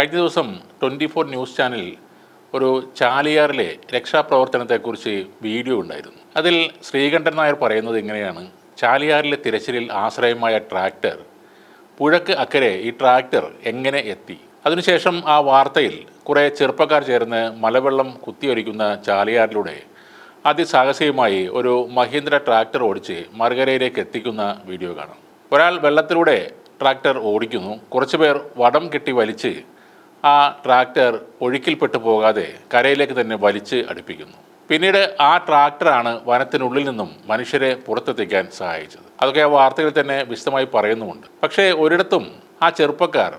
കഴിഞ്ഞ ദിവസം twenty four news ചാനലിൽ ഒരു ചാലിയാറിലെ രക്ഷാപ്രവർത്തനത്തെക്കുറിച്ച് വീഡിയോ ഉണ്ടായിരുന്നു. അതിൽ ശ്രീകണ്ഠൻ നായർ പറയുന്നത് ഇങ്ങനെയാണ്. ചാലിയാറിലെ തിരച്ചിലിൽ ആശ്രയമായ ട്രാക്ടർ പുഴക്ക് അക്കരെ ഈ ട്രാക്ടർ എങ്ങനെ എത്തി? അതിനുശേഷം ആ വാർത്തയിൽ കുറേ ചെറുപ്പക്കാർ ചേർന്ന് മലവെള്ളം കുത്തിയൊലിക്കുന്ന ചാലിയാറിലൂടെ അതിസാഹസികമായി ഒരു മഹീന്ദ്ര ട്രാക്ടർ ഓടിച്ച് മറുകരയിലേക്ക് എത്തിക്കുന്ന വീഡിയോ കാണാം. ഒരാൾ വെള്ളത്തിലൂടെ ട്രാക്ടർ ഓടിക്കുന്നു. കുറച്ചുപേർ വടം കെട്ടി വലിച്ച് ആ ട്രാക്ടർ ഒഴുക്കിൽപ്പെട്ടു പോകാതെ കരയിലേക്ക് തന്നെ വലിച്ച് അടുപ്പിക്കുന്നു. പിന്നീട് ആ ട്രാക്ടറാണ് വനത്തിനുള്ളിൽ നിന്നും മനുഷ്യരെ പുറത്തെത്തിക്കാൻ സഹായിച്ചത്. അതൊക്കെ ആ വാർത്തയിൽ തന്നെ വിശദമായി പറയുന്നുമുണ്ട്. പക്ഷേ ഒരിടത്തും ആ ചെറുപ്പക്കാർ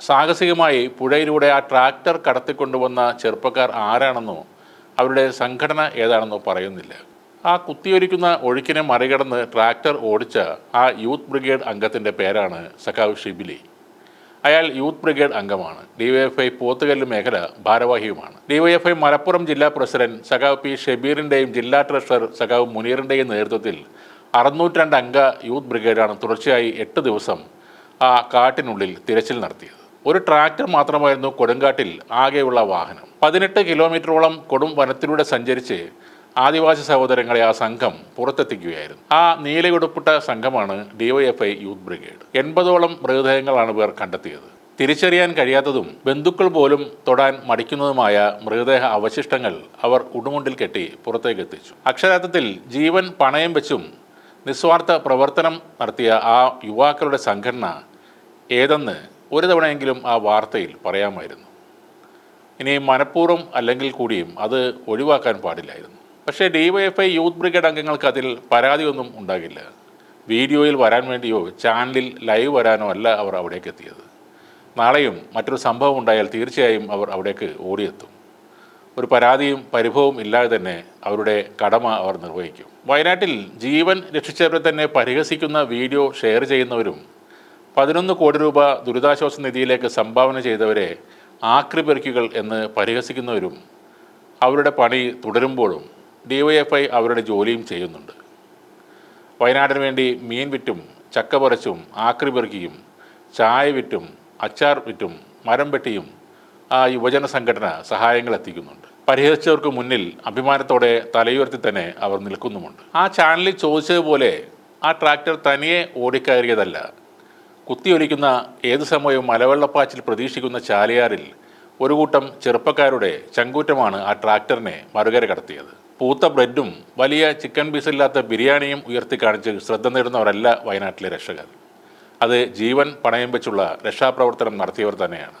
സാഹസികമായി പുഴയിലൂടെ ആ ട്രാക്ടർ കടത്തിക്കൊണ്ടുവന്ന ചെറുപ്പക്കാർ ആരാണെന്നോ അവരുടെ സംഘടന ഏതാണെന്നോ പറയുന്നില്ല. ആ കുത്തിയൊരിക്കുന്ന ഒഴുക്കിനെ മറികടന്ന് ട്രാക്ടർ ഓടിച്ച ആ യൂത്ത് ബ്രിഗേഡ് അംഗത്തിന്റെ പേരാണ് സഖാവ് ഷിബിലി. അയാൾ യൂത്ത് ബ്രിഗേഡ് അംഗമാണ്. ഡിവൈഎഫ്ഐ പോത്തുകല്ല് മേഖല ഭാരവാഹിയുമാണ്. ഡിവൈഎഫ്ഐ മലപ്പുറം ജില്ലാ പ്രസിഡന്റ് സഖാവ് പി ഷബീറിന്റെയും ജില്ലാ ട്രഷറർ സഖാവ് മുനീറിന്റെയും നേതൃത്വത്തിൽ അറുന്നൂറ്റിരണ്ട് അംഗ യൂത്ത് ബ്രിഗേഡാണ് തുടർച്ചയായി എട്ട് ദിവസം ആ കാട്ടിനുള്ളിൽ തിരച്ചിൽ നടത്തിയത്. ഒരു ട്രാക്ടർ മാത്രമായിരുന്നു കൊടുങ്കാട്ടിൽ ആകെയുള്ള വാഹനം. പതിനെട്ട് കിലോമീറ്ററോളം കൊടും വനത്തിലൂടെ സഞ്ചരിച്ച് ആദിവാസി സഹോദരങ്ങളെ ആ സംഘം പുറത്തെത്തിക്കുകയായിരുന്നു. ആ നീലയുടുപ്പിട്ട സംഘമാണ് ഡിവൈഎഫ്ഐ യൂത്ത് ബ്രിഗേഡ് എൺപതോളം മൃതദേഹങ്ങളാണ് പേർ കണ്ടെത്തിയത്. തിരിച്ചറിയാൻ കഴിയാത്തതും ബന്ധുക്കൾ പോലും തൊടാൻ മടിക്കുന്നതുമായ മൃതദേഹ അവശിഷ്ടങ്ങൾ അവർ ഉടുമുണ്ടിൽ കെട്ടി പുറത്തേക്ക് എത്തിച്ചു അക്ഷരാർത്ഥത്തിൽ ജീവൻ പണയം വെച്ചും നിസ്വാർത്ഥ പ്രവർത്തനം നടത്തിയ ആ യുവാക്കളുടെ സംഘടന ഏതെന്ന് ഒരു തവണയെങ്കിലും ആ വാർത്തയിൽ പറയാമായിരുന്നു. ഇനി മനഃപൂർവം അല്ലെങ്കിൽ കൂടിയും അത് ഒഴിവാക്കാൻ പാടില്ലായിരുന്നു. പക്ഷേ ഡിവൈഎഫ്ഐ യൂത്ത് ബ്രിഗേഡ് അംഗങ്ങൾക്ക് അതിൽ പരാതിയൊന്നും ഉണ്ടാകില്ല. വീഡിയോയിൽ വരാൻ വേണ്ടിയോ ചാനലിൽ ലൈവ് വരാനോ അല്ല അവർ അവിടേക്ക് എത്തിയത്. നാളെയും മറ്റൊരു സംഭവം ഉണ്ടായാൽ തീർച്ചയായും അവർ അവിടേക്ക് ഓടിയെത്തും. ഒരു പരാതിയും പരിഭവവും ഇല്ലാതെ തന്നെ അവരുടെ കടമ അവർ നിർവഹിക്കും. വയനാട്ടിൽ ജീവൻ രക്ഷിച്ചവരെ തന്നെ പരിഹസിക്കുന്ന വീഡിയോ ഷെയർ ചെയ്യുന്നവരും പതിനൊന്ന് കോടി രൂപ ദുരിതാശ്വാസ നിധിയിലേക്ക് സംഭാവന ചെയ്തവരെ ആക്രിപെറുക്കുകൾ എന്ന് പരിഹസിക്കുന്നവരും അവരുടെ പണി തുടരുമ്പോഴും ഡിവൈഎഫ്ഐ അവരുടെ ജോലിയും ചെയ്യുന്നുണ്ട്. വയനാടിന് വേണ്ടി മീൻ വിറ്റും ചക്ക പറിച്ചും ആക്രി പെറുക്കിയും ചായ വിറ്റും അച്ചാർ വിറ്റും മരം വെട്ടിയും ആ യുവജന സംഘടന സഹായങ്ങൾ എത്തിക്കുന്നുണ്ട്. പരിഹരിച്ചവർക്ക് മുന്നിൽ അഭിമാനത്തോടെ തലയുയർത്തി തന്നെ അവർ നിൽക്കുന്നുമുണ്ട്. ആ ചാനലിൽ ചോദിച്ചതുപോലെ ആ ട്രാക്ടർ തനിയെ ഓടിക്കയറിയതല്ല. കുത്തിയൊലിക്കുന്ന ഏത് സമയവും മലവെള്ളപ്പാച്ചിൽ പ്രതീക്ഷിക്കുന്ന ചാലിയാറിൽ ഒരു കൂട്ടം ചെറുപ്പക്കാരുടെ ചങ്കൂറ്റമാണ് ആ ട്രാക്ടറിനെ മറുകര കടത്തിയത്. പൂത്ത ബ്രെഡും വലിയ ചിക്കൻ പീസില്ലാത്ത ബിരിയാണിയും ഉയർത്തി കാണിച്ച് ശ്രദ്ധ നേടുന്നവരല്ല വയനാട്ടിലെ രക്ഷകർ. അത് ജീവൻ പണയം വെച്ചുള്ള രക്ഷാപ്രവർത്തനം നടത്തിയവർ തന്നെയാണ്.